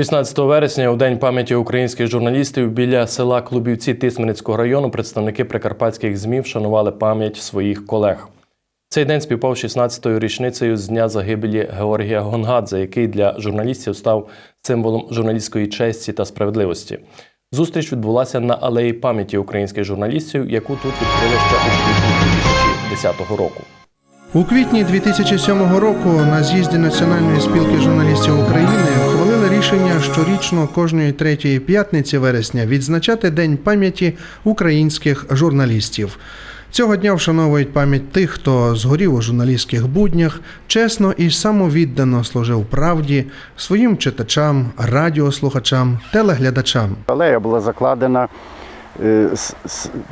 16 вересня, у День пам'яті українських журналістів, біля села Клубівці Тисменецького району представники прикарпатських ЗМІ вшанували пам'ять своїх колег. Цей день співпав з 16-ю річницею з дня загибелі Георгія Гонгадзе, який для журналістів став символом журналістської честі та справедливості. Зустріч відбулася на алеї пам'яті українських журналістів, яку тут відкрили ще у квітні 2010 року. У квітні 2007 року на з'їзді Національної спілки журналістів України ухвалили рішення щорічно кожної третьої п'ятниці вересня відзначати День пам'яті українських журналістів. Цього дня вшановують пам'ять тих, хто згорів у журналістських буднях, чесно і самовіддано служив правді своїм читачам, радіослухачам, телеглядачам. Алея була закладена е,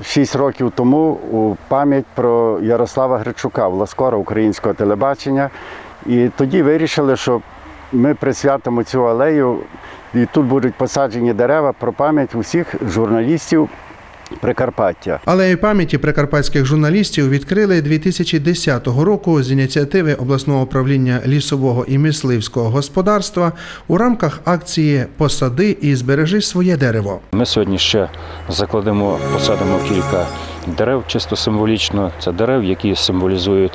6 років тому у пам'ять про Ярослава Гречука, власкора українського телебачення. І тоді вирішили, що ми присвятимо цю алею, і тут будуть посаджені дерева про пам'ять усіх журналістів Прикарпаття. Алею пам'яті прикарпатських журналістів відкрили 2010 року з ініціативи обласного управління лісового і мисливського господарства у рамках акції Посади і збережи своє дерево. Ми сьогодні ще закладемо, посадимо кілька дерев, чисто символічно. Це дерев, які символізують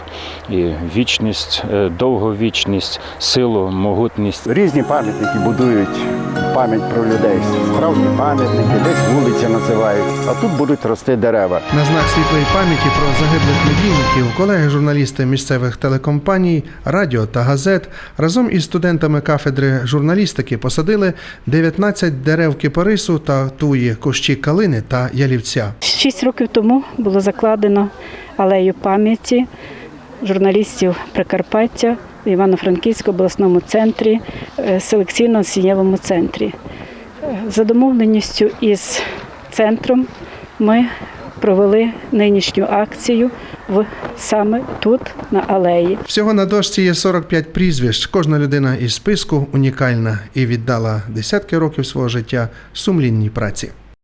і вічність, е, довговічність, силу, могутність. Різні пам'ятники будують пам'ять про людей. Справжні пам'ятники, десь вулиця називають, а тут будуть рости дерева. На знак світлої пам'яті про загиблих медійників колеги-журналісти місцевих телекомпаній, радіо та газет разом із студентами кафедри журналістики посадили 19 дерев кипарису та туї, кущі калини та ялівця. Шість років тому було закладено алею пам'яті журналістів Прикарпаття в Івано-Франківському обласному центрі, е, селекційно-сінєвому центрі. За домовленістю із центром ми провели нинішню акцію в саме тут, на алеї. Всього на дошці є 45 прізвищ. Кожна людина із списку унікальна і віддала десятки років свого життя сумлінній праці.